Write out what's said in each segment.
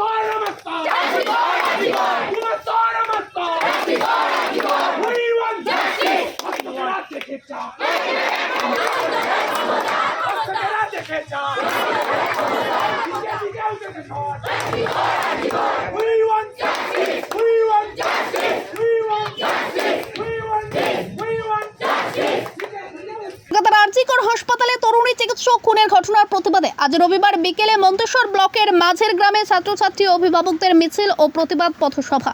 We want justice! আপনারা দেখে চান আপনারা দেখে চান দিকে দিকেও দেখে চান We want justice! We want justice! We want justice! We want We want justice! RG Kar হাসপাতালে তরুণী চিকিৎসক খুনের ঘটনার প্রতিবাদে আজ রবিবার বিকেলে মন্তেশ্বর ব্লকের মাঝের গ্রামে ছাত্রছাত্রী অভিভাবকদের মিছিল ও প্রতিবাদ পথসভা।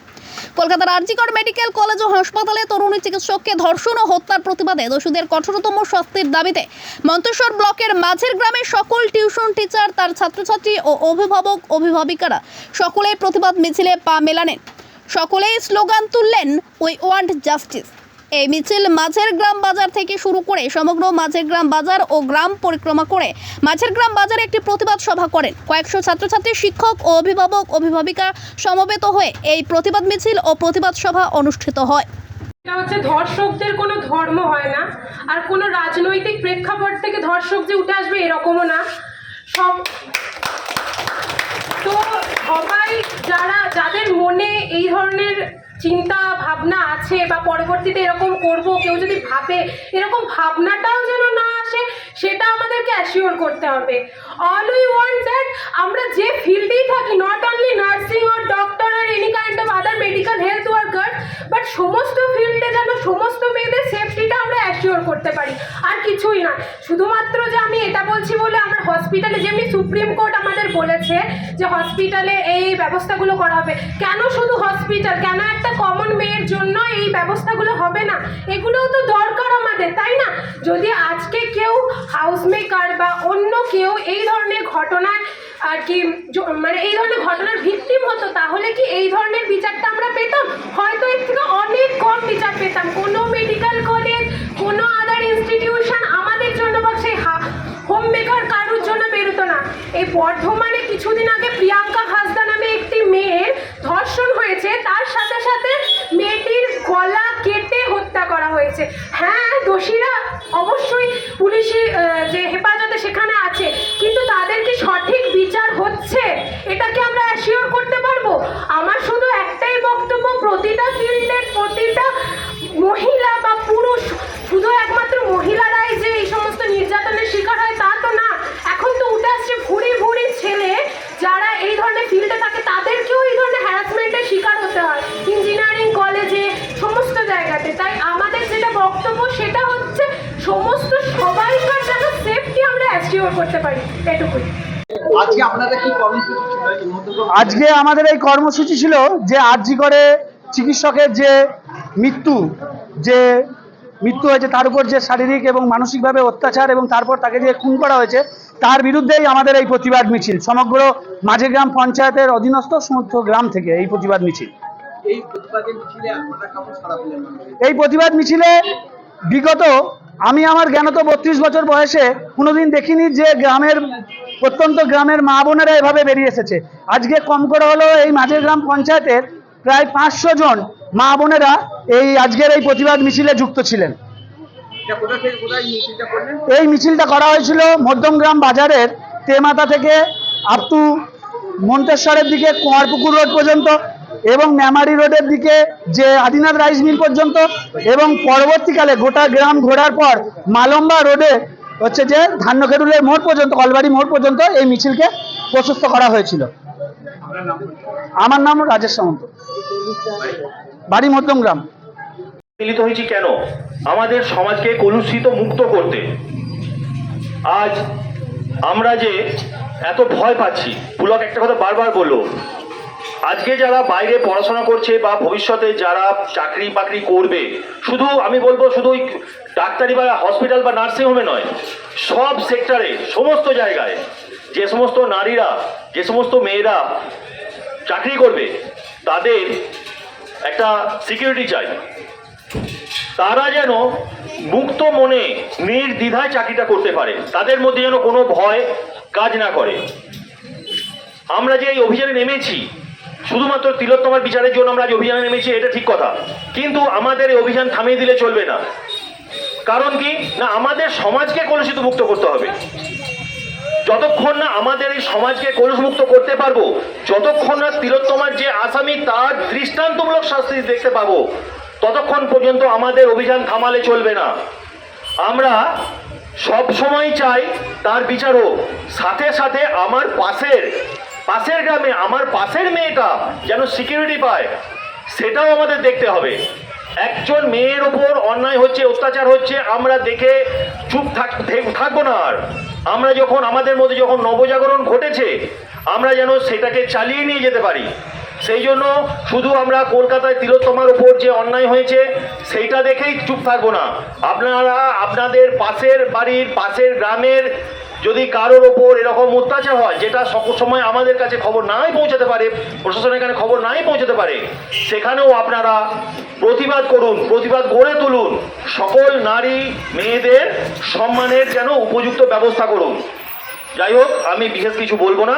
কলকাতার আরজিকর মেডিকেল কলেজ ও হাসপাতালে তরুণী চিকিৎসককে ধর্ষণ ও হত্যার প্রতিবাদে দোষীদের কঠোরতম শাস্তির দাবিতে মন্তেশ্বর ব্লকের মাঝের গ্রামের সকল টিউশন টিচার, তার ছাত্রছাত্রী ও অভিভাবক, অভিভাবিকারা সকলেই প্রতিবাদ মিছিলে পা মেলানেন সকলেই স্লোগান তুললেন উই ওয়ান্ট জাস্টিস এই মিছিল মাঝের গ্রাম বাজার থেকে শুরু করে সমগ্র মাঝের গ্রাম বাজার ও গ্রাম পরিক্রমা করে। মাঝের গ্রাম বাজারে একটি প্রতিবাদ সভা করেন। কয়েকশো ছাত্রছাত্রী, শিক্ষক ও অভিভাবক, অভিভাবিকা সমবেত হয়ে এই প্রতিবাদ মিছিল ও প্রতিবাদ সভা অনুষ্ঠিত হয়। এটা হচ্ছে ধর্ষকদের কোনো ধর্ম হয় না। আর কোনো রাজনৈতিক প্রেক্ষাপট থেকে ধর্ষক যে উঠে আসবে এরকমও না। সব সবাই যারা, যাদের মনে এই ধরনের চিন্তা, ভাবনা আছে বা পরবর্তীতে এরকম করব, কেউ যদি ভাবে, এরকম ভাবনাটাও যেন না আসে, সেটা আমাদেরকে অ্যাসিওর করতে হবে। অল উই ওয়ান্ট দ্যাট আমরা যে ফিল্ডেই থাকি not only nursing or doctor R any kind of other medical health worker but সমস্ত ফিল্ডে যেন সমস্ত মেয়েদের সেফটিটা আমরা অ্যাসিওর করতে পারি। আর কিছুই না শুধুমাত্র যে আমি এটা হসপিটালে, যেমনি সুপ্রিম কোর্ট আমাদের বলেছে যে হসপিটালে এই ব্যবস্থাগুলো করা হবে। কেন শুধু হসপিটাল? কেন একটা কমন মেয়ের জন্য এই ব্যবস্থাগুলো হবে না? এগুলোও তো দরকার আমাদের, তাই না? যদি আজকে কেউ হাউস মেকার বা অন্য কেউ এই ধরনের ঘটনায় আর কি মানে এই ধরনের ঘটনার ভিকটিম হতো, তাহলে কি এই ধরনের বিচারটা আমরা পেতাম? Priyanka করতে পারি এটুকুই। আজকে আপনাদের কি কর্মসূচি ছিল? এই মধ্যপ্রদেশ আজকে আমাদের এই কর্মসূচি ছিল যে আরজি করে চিকিৎসকের যে মৃত্যু যে মৃত্যু হয়েছে তার উপর যে শারীরিক এবং মানসিকভাবে অত্যাচার এবং তারপর তাকে যে খুন করা হয়েছে তার বিরুদ্ধেই আমাদের এই প্রতিবাদ মিছিল। সমগ্র মাঝেগ্রাম পঞ্চায়েতের অধীনস্থ সমস্ত গ্রাম থেকে এই প্রতিবাদ মিছিল। এই প্রতিবাদের মিছিলে আপনারা কেমন সারা পেলেন? মানুষের? এই প্রতিবাদ মিছিলে বিগত আমি আমার জ্ঞানত বত্রিশ বছর বয়সে কোনোদিন দেখিনি যে গ্রামের প্রত্যন্ত গ্রামের মা বোনেরা এভাবে বেরিয়ে এসেছে। আজকে কম করে হলো এই মাঝের গ্রাম পঞ্চায়েতের প্রায় পাঁচশো জন মা বোনেরা এই আজকের এই প্রতিবাদ মিছিলে যুক্ত ছিলেন। এই মিছিলটা করা হয়েছিল মধ্যমগ্রাম বাজারের তেমাতা থেকে আপটু মন্তেশ্বরের দিকে কুমারপুকুর রোড পর্যন্ত। এবং মেমারি রোডের দিকে যে আদিনাথ রাইস মিল পর্যন্ত এবং পরবর্তীকালে গোটা গ্রাম ঘোরার পর মালম্বা রোডে হচ্ছে যে ধান্যখেরুলের মোড় পর্যন্ত, কলবাড়ি মোড় পর্যন্ত এই মিছিলকে প্রশস্ত করা হয়েছিল। আমার নাম রাজেশ সামন্ত। বাড়ি মধ্যম গ্রাম। মিলিত হয়েছি কেন? আমাদের সমাজকে কলুষিত মুক্ত করতে। আজ আমরা যে এত ভয় পাচ্ছি, পুলক একটা কথা বারবার বলল আজকে যারা বাইরে পড়াশোনা করছে বা ভবিষ্যতে যারা চাকরি বাকরি করবে, শুধু আমি বলব শুধু ওই ডাক্তারি বা হসপিটাল বা নার্সিং হোমে নয়, সব সেক্টরে সমস্ত জায়গায়, যে সমস্ত নারীরা, যে সমস্ত মেয়েরা চাকরি করবে, তাদের একটা সিকিউরিটি চাই। তারা যেন মুক্ত মনে নির্দ্বিধায় চাকরিটা করতে পারে, তাদের মধ্যে যেন কোনো ভয় কাজ না করে। আমরা যে এই অভিযানে নেমেছি শুধুমাত্র তিলোত্তমার বিচারের জন্য আমরা আজ অভিযানে নেমেছি, এটা ঠিক কথা। কিন্তু আমাদের এই অভিযান থামিয়ে দিলে চলবে না। কারণ কি? না, আমাদের সমাজকে কলুষিত মুক্ত করতে হবে। যতক্ষণ না আমাদের এই সমাজকে কলুষমুক্ত করতে পারব, যতক্ষণ না তিলোত্তমার যে আসামি, তার দৃষ্টান্তমূলক শাস্তি দেখতে পাবো, ততক্ষণ পর্যন্ত আমাদের অভিযান থামালে চলবে না। আমরা সব সময় চাই তার বিচার হোক। সাথে সাথে আমার পাশের পাশের গ্রামে, আমার পাশের মেয়েটা যেন সিকিউরিটি পায়, সেটাও আমাদের দেখতে হবে। একজন মেয়ের ওপর অন্যায় হচ্ছে, অত্যাচার হচ্ছে, আমরা দেখে চুপ থাকব না আর। আমরা যখন, আমাদের মধ্যে যখন নবজাগরণ ঘটেছে, আমরা যেন সেটাকে চালিয়ে নিয়ে যেতে পারি। সেই জন্য শুধু আমরা কলকাতায় তিলোত্তমার উপর যে অন্যায় হয়েছে, সেইটা দেখেই চুপ থাকব না। আপনারা, আপনাদের পাশের বাড়ির, পাশের গ্রামের যদি কারোর ওপর এরকম অত্যাচার হয়, যেটা সকল সময় আমাদের কাছে খবর নাই পৌঁছাতে পারে প্রশাসনের কাছে খবর নাই পৌঁছাতে পারে, সেখানেও আপনারা প্রতিবাদ করুন, প্রতিবাদ গড়ে তুলুন, সকল নারী মেয়েদের সম্মানের যেন উপযুক্ত ব্যবস্থা করুন। যাই হোক, আমি বিশেষ কিছু বলব না।